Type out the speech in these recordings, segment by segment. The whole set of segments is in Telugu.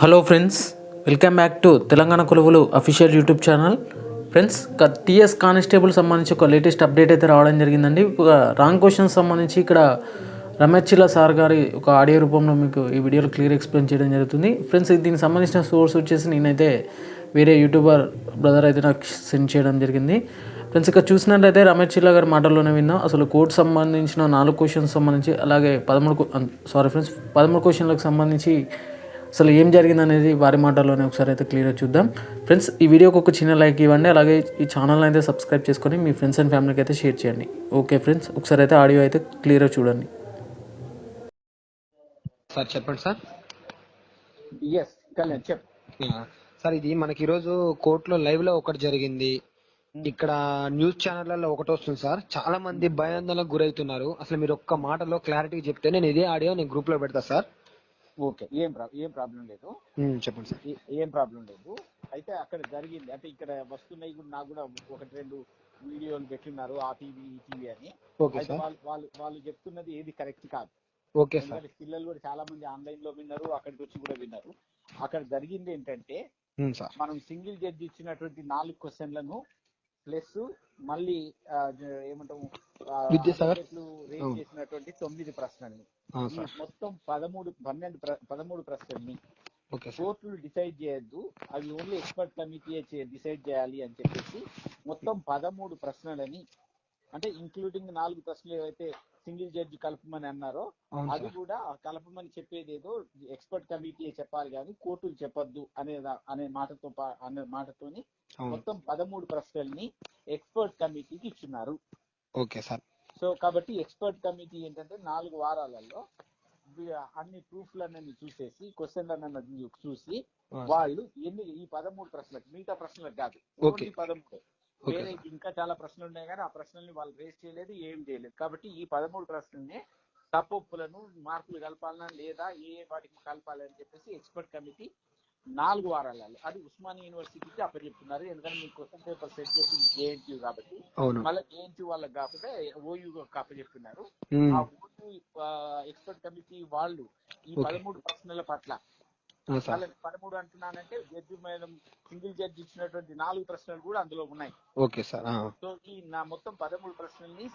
Hello friends welcome back to Telangana కొలువులు official YouTube channel friends TS constable సంబంధించి ఒక లేటెస్ట్ అప్డేట్ అయితే రావడం జరిగిందండి. ఒక రాంగ్ క్వశ్చన్ సంబంధించి ఇక్కడ రమేచిల సార్ గారి ఒక ఆడియో రూపంలో మీకు ఈ వీడియోలో క్లియర్ ఎక్స్ప్లెయిన్ చేయడం జరుగుతుంది. ఫ్రెండ్స్ దీనికి సంబంధించిన సోర్స్ వచ్చేసి నేనైతే వేరే యూట్యూబర్ బ్రదర్ అయితే నాకు సెండ్ చేయడం జరిగింది. ఫ్రెండ్స్ ఇక్కడ చూసినట్లయితే రమేష్ చిల్ల గారి మాటల్లోనే విన్నాం. అసలు కోర్టు సంబంధించిన నాలుగు క్వశ్చన్స్ సంబంధించి అలాగే పదమూడు సారీ ఫ్రెండ్స్ పదమూడు క్వశ్చన్లకు సంబంధించి అసలు ఏం జరిగింది అనేది వారి మాటల్లోనే ఒకసారి అయితే క్లియర్గా చూద్దాం. ఫ్రెండ్స్ ఈ వీడియోకి ఒక చిన్న లైక్ ఇవ్వండి అలాగే ఈ ఛానల్ అయితే సబ్స్క్రైబ్ చేసుకొని మీ ఫ్రెండ్స్ అండ్ ఫ్యామిలీకి అయితే షేర్ చేయండి. ఓకే ఫ్రెండ్స్ ఒకసారి అయితే ఆడియో అయితే క్లియర్గా చూడండి. సార్ చెప్పండి సార్ ఎస్ కళ్యాణ్ చెప్ సార్ ఇది మనకి ఈరోజు కోర్టులో లైవ్లో ఒకటి జరిగింది. ఇక్కడ న్యూస్ ఛానళ్ళలో ఒకటి వస్తుంది సార్. చాలా మంది భయాందోళనకు గురవుతున్నారు. అసలు మీరు ఒక్క మాటలో క్లారిటీ చెప్తే నేను ఇదే ఆడియో నేను గ్రూప్లో పెడతా సార్. ఓకే ఏం ఏం ప్రాబ్లం లేదు. చెప్పండి సార్. ఏ- ప్రాబ్లం లేదు. అయితే అక్కడ జరిగింది. అంటే ఇక్కడ వస్తున్నాయి కూడా నాకు కూడా ఒకటి రెండు వీడియోలు పెట్టిన్నారు ఆ టీవీ ఈ టీవీ అని. వాళ్ళు వాళ్ళు వాళ్ళు చెప్తున్నది ఏది కరెక్ట్ కాదు. Okay sir. పిల్లలు కూడా చాలా మంది ఆన్లైన్లో విన్నారు అక్కడికి వచ్చి కూడా విన్నారు. అక్కడ జరిగింది ఏంటంటే మనం సింగిల్ జడ్జి ఇచ్చినటువంటి నాలుగు క్వశ్చన్లను ప్లస్ మళ్ళీ ఏమంటాము? రేజ్. చేసినటువంటి తొమ్మిది ప్రశ్నల్ని మొత్తం పదమూడు పన్నెండు పదమూడు ప్రశ్నల్ని కోర్టులు డిసైడ్ చేయొద్దు అవి ఓన్లీ ఎక్స్పర్ట్ కమిటీ డిసైడ్ చేయాలి అని చెప్పేసి మొత్తం పదమూడు ప్రశ్నలని అంటే ఇంక్లూడింగ్ నాలుగు ప్రశ్నలు ఏవైతే సింగిల్ జడ్జి కలపమని అన్నారో అది కూడా కలపమని చెప్పేది ఏదో ఎక్స్పర్ట్ కమిటీ చెప్పాలి కానీ కోర్టులు చెప్పొద్దు అనే అనే మాటతో అనే మాటతోని మొత్తం పదమూడు ప్రశ్నల్ని ఎక్స్పర్ట్ కమిటీకి ఇచ్చినారు ఓకే సార్. సో కాబట్టి ఎక్స్పర్ట్ కమిటీ ఏంటంటే నాలుగు వారాలలో అన్ని ప్రూఫ్లన్నీ చూసేసి క్వశ్చన్లన్నీ చూసి వాళ్ళు ఎన్ని ఈ పదమూడు ప్రశ్నలకు మిగతా ప్రశ్నలకు కాదు పదమూడు. వేరే. ఇంకా చాలా ప్రశ్నలు ఉన్నాయి కానీ ఆ ప్రశ్నల్ని వాళ్ళు రేస్ చేయలేదు ఏం చేయలేదు. కాబట్టి ఈ పదమూడు ప్రశ్నల్ని తప్పొప్పులను మార్కులు కలపాలనా లేదా ఏ ఏ వాటికి కలపాలి అని చెప్పేసి ఎక్స్పర్ట్ కమిటీ నాలుగు వారాలలో అది ఉస్మానియా యూనివర్సిటీకి అప్పచెప్తున్నారు ఎందుకంటే మీకు క్వశ్చన్ పేపర్ సెట్ చేసింది జేఎన్టీ కాబట్టి మళ్ళీ జేఎన్టీ వాళ్ళకి కాకపోతే ఓయూ అప్పచెప్తున్నారు ఆ ఓయూ ఎక్స్పర్ట్ కమిటీ వాళ్ళు ఈ. పదమూడు ప్రశ్నల పట్ల వాళ్ళని పదమూడు అంటున్నానంటే జడ్జి మేడం సింగిల్ జడ్జి ఇచ్చినటువంటి నాలుగు ప్రశ్నలు కూడా అందులో ఉన్నాయి. ఓకే సార్ ఆ, సో ఈ నా మొత్తం పదమూడు ప్రశ్నల్ని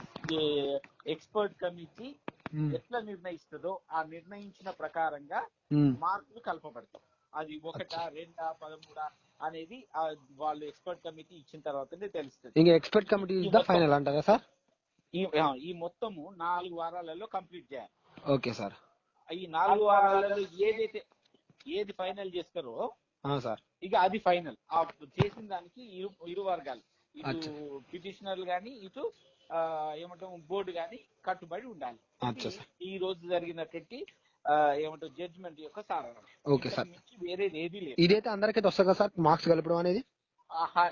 ఎక్స్పర్ట్ కమిటీ ఎట్లా నిర్ణయిస్తుందో ఆ నిర్ణయించిన ప్రకారంగా మార్కులు కలపబడతాయి. అది ఒకటా రెండా పదమూడా అనేది ఆ వాళ్ళు ఎక్స్పర్ట్ కమిటీ ఇచ్చిన తర్వాతనే తెలుస్తుంది. ఇంకా ఎక్స్పర్ట్ కమిటీ ఫైనల్ అంటారా సార్? ఈ ఆ, ఈ మొత్తము నాలుగు వారాలలో కంప్లీట్ చేయాలి. Okay sir. ఈ నాలుగు వారాలలో ఏదైతే ఏది ఫైనల్ చేస్తారో సార్. ఇక అది ఫైనల్ ఆ చేసిన దానికి ఇరు ఇరు వర్గాలు. ఇటు అచ్చా. పిటిషనర్ గాని ఇటు ఏమంటాం బోర్డు గాని కట్టుబడి ఉండాలి. ఈ రోజు జరిగినటువంటి ఆ, ఏమంటాం జడ్జిమెంట్ యొక్క సారాంశం. Okay sir. వేరేది ఏది లేదు. ఇదైతే అందరికైతే వస్తుంది కదా సార్? మార్క్స్ కలపడం అనేది?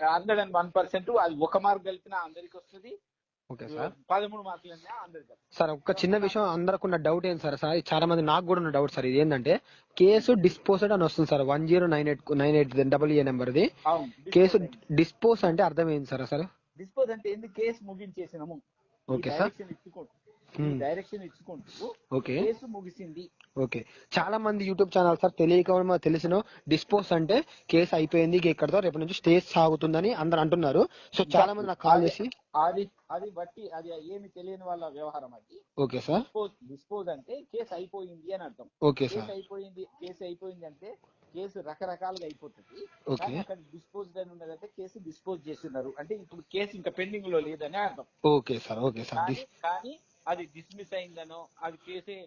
హండ్రెడ్ అండ్ వన్ పర్సెంట్ అది ఒక మార్క్ కలిపినా అందరికి వస్తుంది. Okay sir. పదమూడు మార్కులు అన్నా అందరికి వస్తుంది. సార్ ఒక్క చిన్న విషయం అందరికి ఉన్న డౌట్ ఏంటి సార్? సార్ చాలా మంది నాకు కూడా ఉన్న డౌట్ సార్ ఇది ఏంటంటే కేసు డిస్పోజ్డ్ అని వస్తుంది sir one zero nine eight nine eight double A number the అవును కేసు డిస్పోజ్ అంటే అర్థం ఏంటి సార్ అసలు? డిస్పోజ్ అంటే కేసు ముగించేసినాము. Okay sir. డైరెక్షన్ ఇచ్చుకుంటూ కేసు ముగిసింది. ఓకే. చాలా మంది యూట్యూబ్ ఛానల్ సార్ తెలియక మాకు తెలిసిన డిస్పోజ్ అంటే కేసు అయిపోయింది ఇక ఇక్కడతో రేపటి నుంచి స్టేజ్ సాగుతుందని అందరు అంటున్నారు. సో చాలా మంది నాకు కాల్ చేసి అది అది బట్టి అది ఏమి తెలియని వాళ్ళ వ్యవహారం అది. Okay sir. డిస్పోజ్ డిస్పోజ్ అంటే కేసు అయిపోయింది అని అర్థం. ఓకే కేసు సార్ అయిపోయింది కేసు అయిపోయింది అంటే కేసు రకరకాలుగా అయిపోతుంది. అక్కడ డిస్పోజ్ అని ఉన్నదంటే కేసు డిస్పోజ్ చేస్తున్నారు. అంటే ఇప్పుడు కేసు ఇంకా పెండింగ్లో లేదని అర్థం. Okay sir okay sir. కానీ అది డిస్మిస్ అయిందనో అది కేసే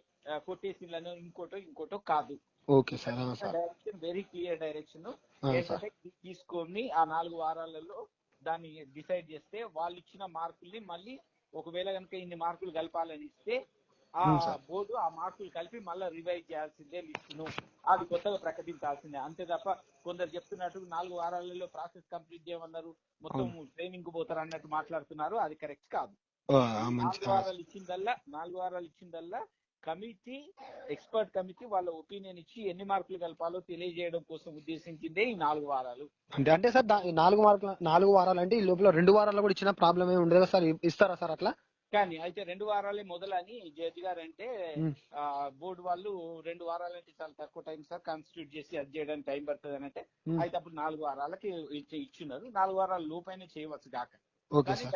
కొట్టేసిందనో ఇంకోటో ఇంకోటో కాదు. Okay sir direction very clear direction ఏంటంటే తీసుకొని ఆ నాలుగు వారాలలో దాన్ని డిసైడ్ చేస్తే వాళ్ళు ఇచ్చిన మార్కుల్ని మళ్ళీ ఒకవేళ కనుక ఇన్ని మార్కులు కలపాలని ఇస్తే ఆ. బోర్డు ఆ మార్కులు కలిపి మళ్ళీ రివైజ్ చేయాల్సిందే లిస్టును. అది కొత్తగా ప్రకటించాల్సిందే. అంతే తప్ప కొందరు చెప్తున్నట్టు నాలుగు వారాలలో ప్రాసెస్ కంప్లీట్ చేయమన్నారు మొత్తం ట్రైనింగ్ పోతారు అన్నట్టు మాట్లాడుతున్నారు అది కరెక్ట్ కాదు. నాలుగు వారాలు ఇచ్చిందల్లా నాలుగు వారాలు ఇచ్చిందల్లా కమిటీ ఎక్స్పర్ట్ కమిటీ వాళ్ళ ఒపీనియన్ ఇచ్చి ఎన్ని మార్కులు కలపాలో తెలియజేయడం కోసం ఉద్దేశించిందే ఈ నాలుగు వారాలు. అంటే అంటే సార్ నాలుగు మార్కుల నాలుగు వారాలు అంటే ఈ లోపల రెండు వారాల్లో కూడా ఇచ్చిన ప్రాబ్లం ఏమి ఉండదు కదా సార్ ఇస్తారా సార్ అట్లా? కానీ అయితే రెండు వారాలే మొదలని జడ్జి గారు అంటే బోర్డు వాళ్ళు రెండు వారాలంటే చాలా తక్కువ టైం సార్ కాన్స్టిట్యూట్ చేసి అది చేయడానికి టైం పడుతుంది అని అంటే. అయితే అప్పుడు నాలుగు వారాలకి ఇచ్చి ఇచ్చున్నారు. నాలుగు వారాల లోపైన చేయవచ్చు కాక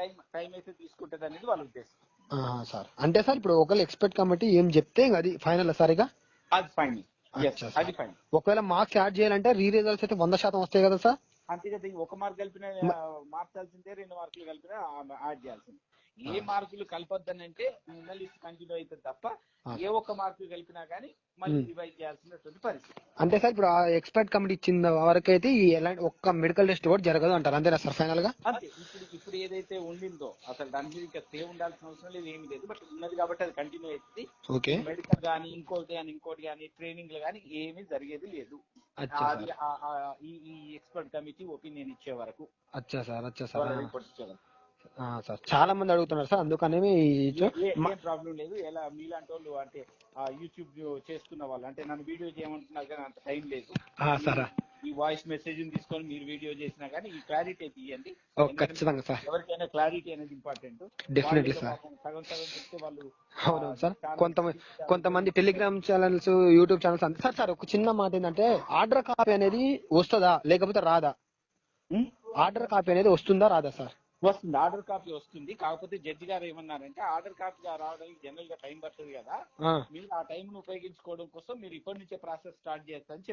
టైం టైం అయితే తీసుకుంటది అనేది వాళ్ళ ఉద్దేశం. ఆహా, సార్. అంటే సార్ ఇప్పుడు ఒకవేళ ఎక్స్పెక్ట్ కమిటీ ఏం చెప్తే అది ఫైనల్ సార్ ఇక? అది ఫైన్ అచ్చా సార్. అది ఫైన్ ఒకవేళ మార్క్స్ యాడ్ చేయాలంటే రీ రిజల్ట్స్ అయితే వంద శాతం వస్తాయి కదా సార్? అంతే కదా ఒక మార్క్ కలిపిన మార్చాల్సిందే రెండు మార్కులు కలిపిన యాడ్ చేయాల్సిందే. ఏ మార్కులు కలపొద్దని అంటే కంటిన్యూ అవుతుంది తప్ప. ఏ ఒక్క మార్కులు కలిపినా కానీ మళ్ళీ. రివైజ్ చేయాల్సినటువంటి పరిస్థితి. అంటే సార్ ఇప్పుడు ఆ ఎక్స్పర్ట్ కమిటీ ఇచ్చిన వరకు అయితే ఎలాంటి ఒక్క మెడికల్ టెస్ట్ కూడా జరగదు అంటారు అంతేనా సార్ ఫైనల్గా? అంతే. ఇప్పుడు ఇప్పుడు ఏదైతే ఉండిందో అసలు దాని మీద ఇంకా స్టే ఉండాల్సిన అవసరం లేదు ఏమీ లేదు బట్ ఉన్నది కాబట్టి అది కంటిన్యూ అవుతుంది ఓకే. మెడికల్ కానీ ఇంకోటి కానీ ఇంకోటి కానీ ట్రైనింగ్లు కానీ ఏమీ జరిగేది లేదు. ఈ ఎక్స్పర్ట్ కమిటీ ఒపీనియన్ ఇచ్చే వరకు. అచ్చా సార్ అచ్చా సార్. సార్. చాలా మంది అడుగుతున్నారు సార్. అందుకనే ప్రాబ్లం లేదు. ఎలా మీలాంటి వాళ్ళు అంటే ఆ యూట్యూబ్ చేస్తున్న వాళ్ళు అంటే నన్ను వీడియో చేయమంటున్నారు కానీ అంత టైం లేదు. సార్. ఈ వాయిస్ మెసేజ్ తీసుకొని మీరు వీడియో చేసినా కానీ ఈ క్లారిటీ అయితే ఇవ్వండి ఖచ్చితంగా సార్. ఎవరికైనా క్లారిటీ అనేది ఇంపార్టెంట్ Definitely, sir. సగం సగం చెప్తే వాళ్ళు అవునవును సార్. కొంతమంది కొంతమంది టెలిగ్రామ్ ఛానల్స్ యూట్యూబ్ ఛానల్స్ అంతే సార్ సార్ ఒక చిన్న మాట ఏంటంటే ఆర్డర్ కాపీ అనేది వస్తుందా లేకపోతే రాదా? ఆర్డర్ కాపీ అనేది వస్తుందా రాదా సార్? వస్తుంది ఆర్డర్ కాపీ వస్తుంది. కాకపోతే జడ్జి గారు ఏమన్నారంటే ఆర్డర్ కాపీ రావడానికి జనరల్గా టైం పడుతుంది కదా. మీరు ఆ టైం ను ఉపయోగించుకోవడం కోసం మీరు ఇప్పటి నుంచే ప్రాసెస్ స్టార్ట్ చేయొచ్చు అని